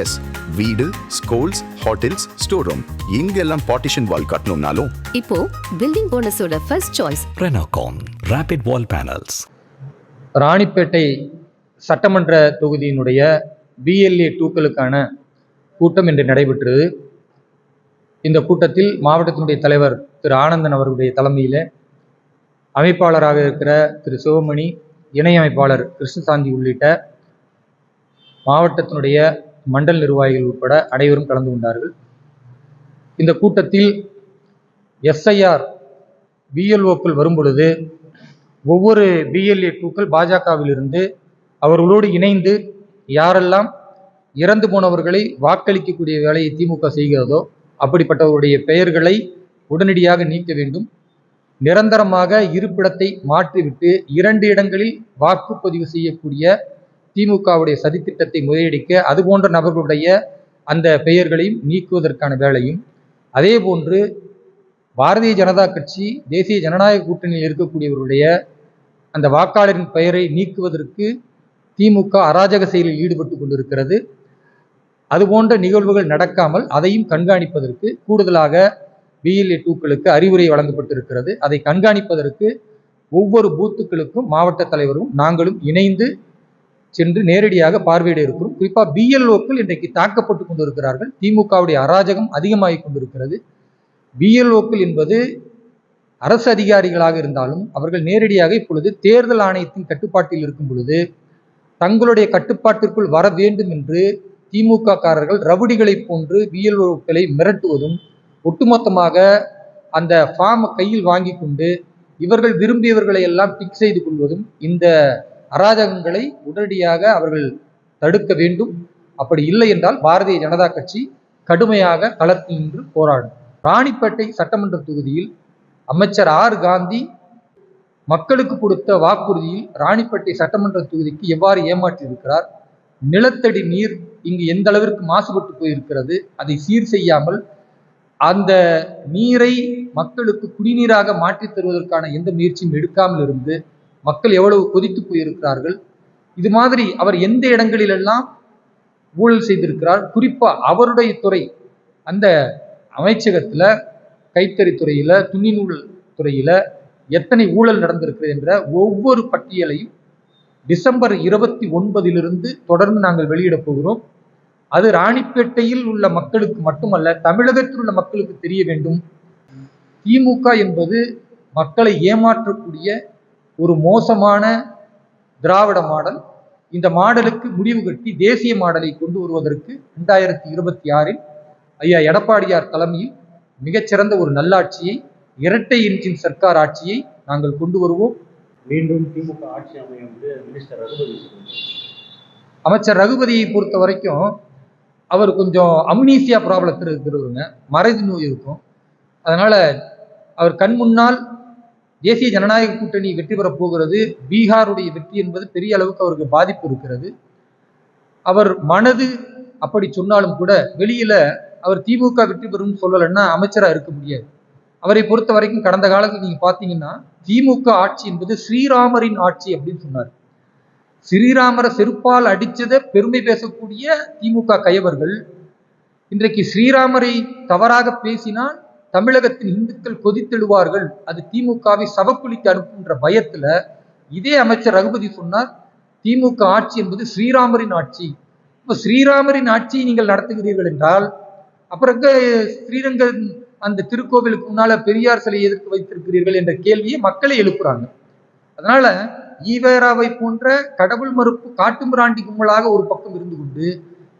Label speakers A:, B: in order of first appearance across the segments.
A: S வீடு schools hotels store room இங்கெல்லாம் partition wall கட்டணும்னாலும்.
B: இப்போ building போனஸோட first choice
C: Renocon Rapid Wall Panels.
D: Ranipet சட்டமன்ற தொகுதியினுடைய பிஎல்ஏ டூக்களுக்கான கூட்டம் இன்று நடைபெற்றது. இந்த கூட்டத்தில் மாவட்டத்தினுடைய தலைவர் திரு ஆனந்தன் அவர்களுடைய தலைமையில் அமைப்பாளராக இருக்கிற திரு சிவமணி இணை அமைப்பாளர் கிருஷ்ணசாந்தி உள்ளிட்ட மாவட்டத்தினுடைய மண்டல் நிர்வாகிகள் உட்பட அனைவரும் கலந்து கொண்டார்கள். இந்த கூட்டத்தில் எஸ்ஐஆர் பிஎல்ஓக்கள் வரும்பொழுது ஒவ்வொரு பிஎல்ஏ டூக்கள் பாஜகவிலிருந்து அவர்களோடு இணைந்து யாரெல்லாம் இறந்து போனவர்களை வாக்களிக்கக்கூடிய வேலையை திமுக செய்கிறதோ அப்படிப்பட்டவருடைய பெயர்களை உடனடியாக நீக்க வேண்டும். நிரந்தரமாக இருப்பிடத்தை மாற்றிவிட்டு இரண்டு இடங்களில் வாக்குப்பதிவு செய்யக்கூடிய திமுகவுடைய சதித்திட்டத்தை முறியடிக்க அதுபோன்ற நபர்களுடைய அந்த பெயர்களையும் நீக்குவதற்கான வேலையும். அதே போன்று பாரதிய ஜனதா கட்சி தேசிய ஜனநாயக கூட்டணியில் இருக்கக்கூடியவருடைய அந்த வாக்காளரின் பெயரை நீக்குவதற்கு திமுக அராஜக செயலில் ஈடுபட்டு கொண்டிருக்கிறது. அதுபோன்ற நிகழ்வுகள் நடக்காமல் அதையும் கண்காணிப்பதற்கு கூடுதலாக பிஎல்ஏ டூக்களுக்கு அறிவுரை வழங்கப்பட்டிருக்கிறது. அதை கண்காணிப்பதற்கு ஒவ்வொரு பூத்துக்களுக்கும் மாவட்ட தலைவரும் நாங்களும் இணைந்து சென்று நேரடியாக பார்வையிட இருக்கிறோம். குறிப்பாக பிஎல்ஓக்கள் இன்றைக்கு தாக்கப்பட்டு கொண்டிருக்கிறார்கள். திமுகவுடைய அராஜகம் அதிகமாகி கொண்டிருக்கிறது. பிஎல்ஓக்கள் என்பது அரசு அதிகாரிகளாக இருந்தாலும் அவர்கள் நேரடியாக இப்பொழுது தேர்தல் ஆணையத்தின் கட்டுப்பாட்டில் இருக்கும் பொழுது தங்களுடைய கட்டுப்பாட்டிற்குள் வர வேண்டும் என்று திமுக காரர்கள் ரவுடிகளைப் போன்று பிஎல்ஓக்களை மிரட்டுவதும் ஒட்டுமொத்தமாக அந்த ஃபார்மை கையில் வாங்கி கொண்டு இவர்கள் விரும்பியவர்களை எல்லாம் பிக் செய்து கொள்வதும் இந்த அராஜகங்களை உடனடியாக அவர்கள் தடுக்க வேண்டும். அப்படி இல்லை என்றால் பாரதிய ஜனதா கட்சி கடுமையாக களத்தில் நின்று போராடும். ராணிப்பேட்டை சட்டமன்ற தொகுதியில் அமைச்சர் ஆர். காந்தி மக்களுக்கு கொடுத்த வாக்குறுதியில் ராணிப்பேட்டை சட்டமன்ற தொகுதிக்கு எவ்வாறு ஏமாற்றியிருக்கிறார்? நிலத்தடி நீர் இங்கு எந்த அளவிற்கு மாசுபட்டு போயிருக்கிறது? அதை சீர் செய்யாமல் அந்த நீரை மக்களுக்கு குடிநீராக மாற்றித் தருவதற்கான எந்த முயற்சியும் எடுக்காமல் இருந்து மக்கள் எவ்வளவு கொதித்து போயிருக்கிறார்கள்? இது மாதிரி அவர் எந்த இடங்களிலெல்லாம் ஊழல் செய்திருக்கிறார்? குறிப்பா அவருடைய துறை அந்த அமைச்சகத்துல கைத்தறித்துறையில துணிநூல் துறையில எத்தனை ஊழல் நடந்திருக்கிறது என்ற ஒவ்வொரு பட்டியலையும் டிசம்பர் இருபத்தி ஒன்பதிலிருந்து தொடர்ந்து நாங்கள் வெளியிடப் போகிறோம். அது ராணிப்பேட்டையில் உள்ள மக்களுக்கு மட்டுமல்ல தமிழகத்தில் உள்ள மக்களுக்கு தெரிய வேண்டும். திமுக என்பது மக்களை ஏமாற்றக்கூடிய ஒரு மோசமான திராவிட மாடல். இந்த மாடலுக்கு முடிவு கட்டி தேசிய மாடலை கொண்டு வருவதற்கு ரெண்டாயிரத்தி இருபத்தி ஆறில் ஐயா எடப்பாடியார் தலைமையில் மிகச்சிறந்த ஒரு நல்லாட்சியை இரட்டை இன்ஜின் சர்க்கார் ஆட்சியை நாங்கள் கொண்டு வருவோம்.
E: மீண்டும் திமுக ஆட்சி அமையும் வந்து மினிஸ்டர் ரகுபதி சொல்லியிருக்காரு.
D: அமைச்சர் ரகுபதியை பொறுத்த வரைக்கும் அவர் கொஞ்சம் அம்னீசியா ப்ராப்ளத்தில் இருக்கிறவருங்க. மறைது நோய் இருக்கும். அதனால அவர் கண் முன்னால் தேசிய ஜனநாயக கூட்டணி வெற்றி பெறப் போகிறது. பீகாருடைய வெற்றி என்பது பெரிய அளவுக்கு அவருக்கு பாதிப்பு இருக்கிறது. அவர் மனது அப்படி சொன்னாலும் கூட வெளியில அவர் திமுக வெற்றி பெறும் சொல்லலைன்னா அமைச்சரா இருக்க முடியாது. அவரை பொறுத்த வரைக்கும் கடந்த காலத்தில் நீங்க பாத்தீங்கன்னா திமுக ஆட்சி என்பது ஸ்ரீராமரின் ஆட்சி அப்படின்னு சொன்னார். ஸ்ரீராமரை செருப்பால் அடிச்சதை பெருமை பேசக்கூடிய திமுக கயவர்கள் இன்றைக்கு ஸ்ரீராமரை தவறாக பேசினால் தமிழகத்தின் இந்துக்கள் கொதித்தெழுவார்கள். அது திமுகவை சவக்குழிக்கு அனுப்புன்ற பயத்துல இதே அமைச்சர் ரகுபதி சொன்னார் திமுக ஆட்சி என்பது ஸ்ரீராமரின் ஆட்சி. இப்போ ஸ்ரீராமரின் ஆட்சியை நீங்கள் நடத்துகிறீர்கள் என்றால் அப்புறம் ஸ்ரீரங்க ஸ்ரீரங்கம் அந்த திருக்கோவிலுக்கு முன்னால பெரியார் சிலையை எதிர்த்து வைத்திருக்கிறீர்கள் என்ற கேள்வியை மக்களை எழுப்புறாங்க. அதனால ஈவேராவை போன்ற கடவுள் மறுப்பு காட்டுமிராண்டி கும்பலாக ஒரு பக்கம் இருந்து கொண்டு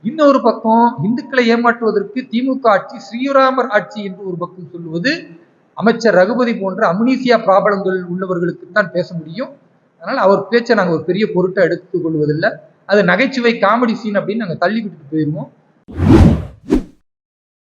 D: இன்னொரு பக்கம் இந்துக்களை ஏமாற்றுவதற்கு திமுக ஆட்சி ஸ்ரீராமர் ஆட்சி என்று ஒரு பக்கம் சொல்லுவது அமைச்சர் ரகுபதி போன்ற அமுனீசியா பிராபலங்கள் உள்ளவர்களுக்கு தான் பேச முடியும். அதனால் அவர் பேச்சை நாங்கள் ஒரு பெரிய பொருட்டை எடுத்துக் கொள்வதில்லை. அது நகைச்சுவை காமெடி சீன் அப்படின்னு நாங்கள் தள்ளி விட்டுட்டு போயிடுவோம்